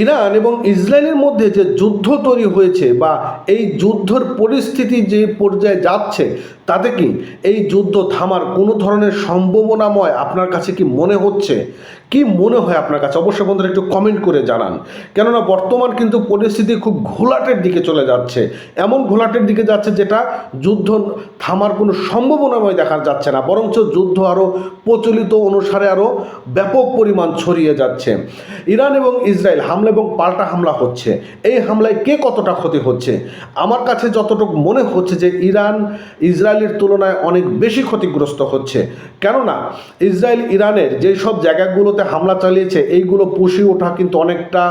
Iran এবং ইসরায়েলের মধ্যে যে যুদ্ধ তৈরি হয়েছে বা এই যুদ্ধর পরিস্থিতি যে পর্যায়ে যাচ্ছে তাতে কি এই যুদ্ধ থামার কোনো ধরনের সম্ভাবনাময় আপনার কাছে কি মনে হচ্ছে? কি মনে হয় আপনার কাছে? অবশ্যই বন্ধুরা একটু কমেন্ট করে জানান। কেননা বর্তমান কিন্তু পরিস্থিতি খুব ঘোলাটের দিকে চলে যাচ্ছে। এমন ঘোলাটের দিকে যাচ্ছে যেটা যুদ্ধ থামার কোনো সম্ভাবনাময় দেখা যাচ্ছে না। বরঞ্চ যুদ্ধ আরও প্রচলিত অনুসারে আরও ব্যাপক পরিমাণ ছড়িয়ে যাচ্ছে। ইরান এবং ইসরায়েল হামলা এবং পাল্টা হামলা হচ্ছে। এই হামলায় কে কতটা ক্ষতি হচ্ছে? আমার কাছে যতটুকু মনে হচ্ছে যে ইরান ইসরায়েলের তুলনায় অনেক বেশি ক্ষতিগ্রস্ত হচ্ছে। কেননা, ইসরায়েল ইরানের যেই সব জায়গাগুলোতে হামলা চালিয়েছে, এইগুলো পুষিয়ে ওঠা কিন্তু অনেকটা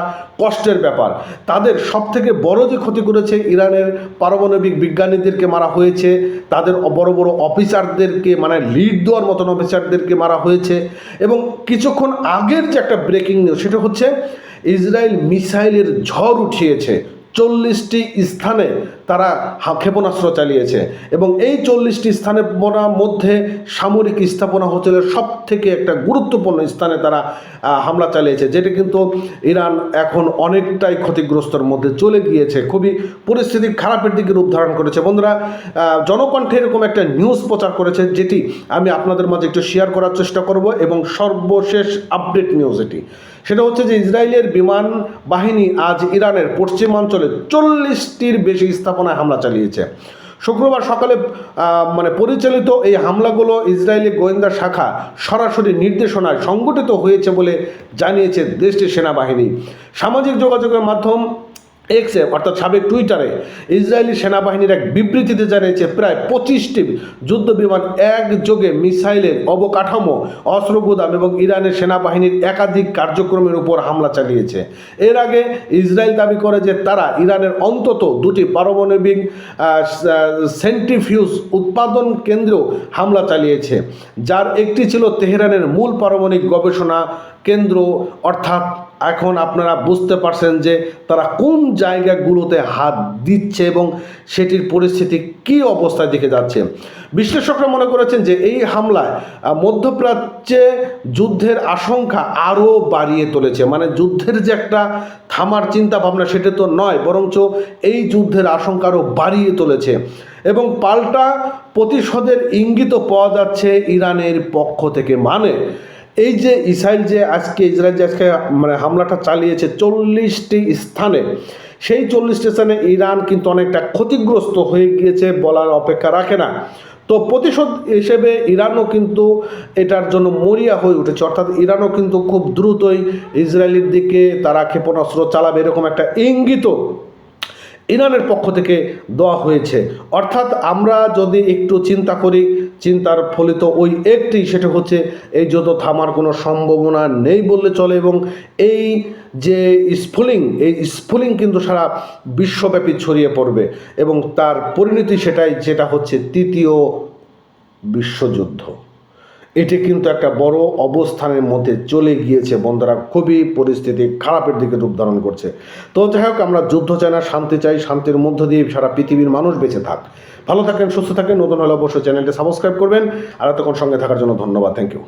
কষ্টের ব্যাপার। তাদের সব থেকে বড় যে ক্ষতি করেছে ইরানের পারমাণবিক বিজ্ঞানীদেরকে মারা হয়েছে, তাদের বড় বড় অফিসারদেরকে মানে লিড দেওয়ার মতন অফিসারদেরকে মারা হয়েছে। এবং কিছুক্ষণ আগের যে একটা ব্রেকিং নিউজ সেটা হচ্ছে, ইসরায়েল মিসাইলের ঝড় উঠিয়েছে। চল্লিশটি স্থানে তারা ক্ষেপণাস্ত্র চালিয়েছে এবং এই চল্লিশটি স্থানের বোনা- মধ্যে সামরিক স্থাপনা হচ্ছে সব থেকে একটা গুরুত্বপূর্ণ স্থানে তারা হামলা চালিয়েছে, যেটা কিন্তু ইরান এখন অনেকটাই ক্ষতিগ্রস্তর মধ্যে চলে গিয়েছে। খুবই পরিস্থিতি খারাপের দিকে রূপ ধারণ করেছে। বন্ধুরা জনকণ্ঠে এরকম একটা নিউজ প্রচার করেছে, যেটি আমি আপনাদের মাঝে একটু শেয়ার করার চেষ্টা করব এবং সর্বশেষ আপডেট নিউজ এটি। সেটা হচ্ছে যে ইসরায়েলের বিমান বাহিনী আজ ইরানের পশ্চিমাঞ্চলে চল্লিশটির বেশি স্থাপনায় হামলা চালিয়েছে। শুক্রবার সকালে মানে পরিচালিত এই হামলাগুলো ইসরায়েলি গোয়েন্দা শাখা সরাসরি নির্দেশনায় সংগঠিত হয়েছে বলে জানিয়েছে দেশটির সেনাবাহিনী। সামাজিক যোগাযোগের মাধ্যম এক্সে অর্থাৎ সাবেক টুইটারে ইসরায়েলি সেনাবাহিনীর এক বিবৃতিতে জানিয়েছে, প্রায় পঁচিশটি যুদ্ধ বিমান একযোগে মিসাইলের অবকাঠামো অস্ত্র গুদাম এবং ইরানের সেনাবাহিনীর একাধিক কার্যক্রমের উপর হামলা চালিয়েছে। এর আগে ইসরায়েল দাবি করে যে তারা ইরানের অন্তত দুটি পারমাণবিক সেন্ট্রিফিউজ উৎপাদন কেন্দ্র হামলা চালিয়েছে। যার একটি ছিল তেহরানের মূল পারমাণবিক গবেষণা কেন্দ্র, অর্থাৎ এখন আপনারা বুঝতে পারছেন যে তারা কোন জায়গাগুলোতে হাত দিচ্ছে এবং সেটির পরিস্থিতি কী অবস্থায় দিকে যাচ্ছে। বিশ্লেষকরা মনে করেছেন যে এই হামলায় মধ্যপ্রাচ্যে যুদ্ধের আশঙ্কা আরও বাড়িয়ে তুলেছে। মানে যুদ্ধের যে একটা থামার চিন্তা ভাবনা সেটা তো নয়, বরঞ্চ এই যুদ্ধের আশঙ্কা আরও বাড়িয়ে তুলেছে। এবং পাল্টা প্রতিশোধের ইঙ্গিতও পাওয়া যাচ্ছে ইরানের পক্ষ থেকে। মানে এই যে ইসরায়েল যে আজকে, ইসরায়েল যে আজকে মানে হামলাটা চালিয়েছে চল্লিশটি স্থানে, সেই চল্লিশটি স্থানে ইরান কিন্তু অনেকটা ক্ষতিগ্রস্ত হয়ে গিয়েছে বলার অপেক্ষা রাখে না। তো প্রতিশোধ হিসেবে ইরানও কিন্তু এটার জন্য মরিয়া হয়ে উঠেছে। অর্থাৎ ইরানও কিন্তু খুব দ্রুতই ইসরায়েলের দিকে তারা ক্ষেপণাস্ত্র চালাবে, এরকম একটা ইঙ্গিতও ইরানের পক্ষ থেকে দেওয়া হয়েছে। অর্থাৎ আমরা যদি একটু চিন্তা করি, চিন্তার ফলিত ওই একটি, সেটা হচ্ছে এই যুদ্ধ থামার কোনো সম্ভাবনা নেই বললে চলে এবং এই যে স্ফুলিং, এই স্ফুলিং কিন্তু সারা বিশ্বব্যাপী ছড়িয়ে পড়বে এবং তার পরিণতি সেটাই যেটা হচ্ছে তৃতীয় বিশ্বযুদ্ধ। এটি কিন্তু একটা বড় অবস্থানের মধ্যে চলে গিয়েছে। বন্ধুরা, খুবই পরিস্থিতি খারাপের দিকে রূপ ধারণ করছে। তো যাই হোক, আমরা যুদ্ধ চাই না, শান্তি চাই, শান্তির মধ্য দিয়ে সারা পৃথিবীর মানুষ বেঁচে থাক। ভালো থাকেন, সুস্থ থাকেন, নতুন হলে অবশ্যই চ্যানেলটি সাবস্ক্রাইব করবেন। আর এতক্ষণ সঙ্গে থাকার জন্য ধন্যবাদ, থ্যাংক ইউ।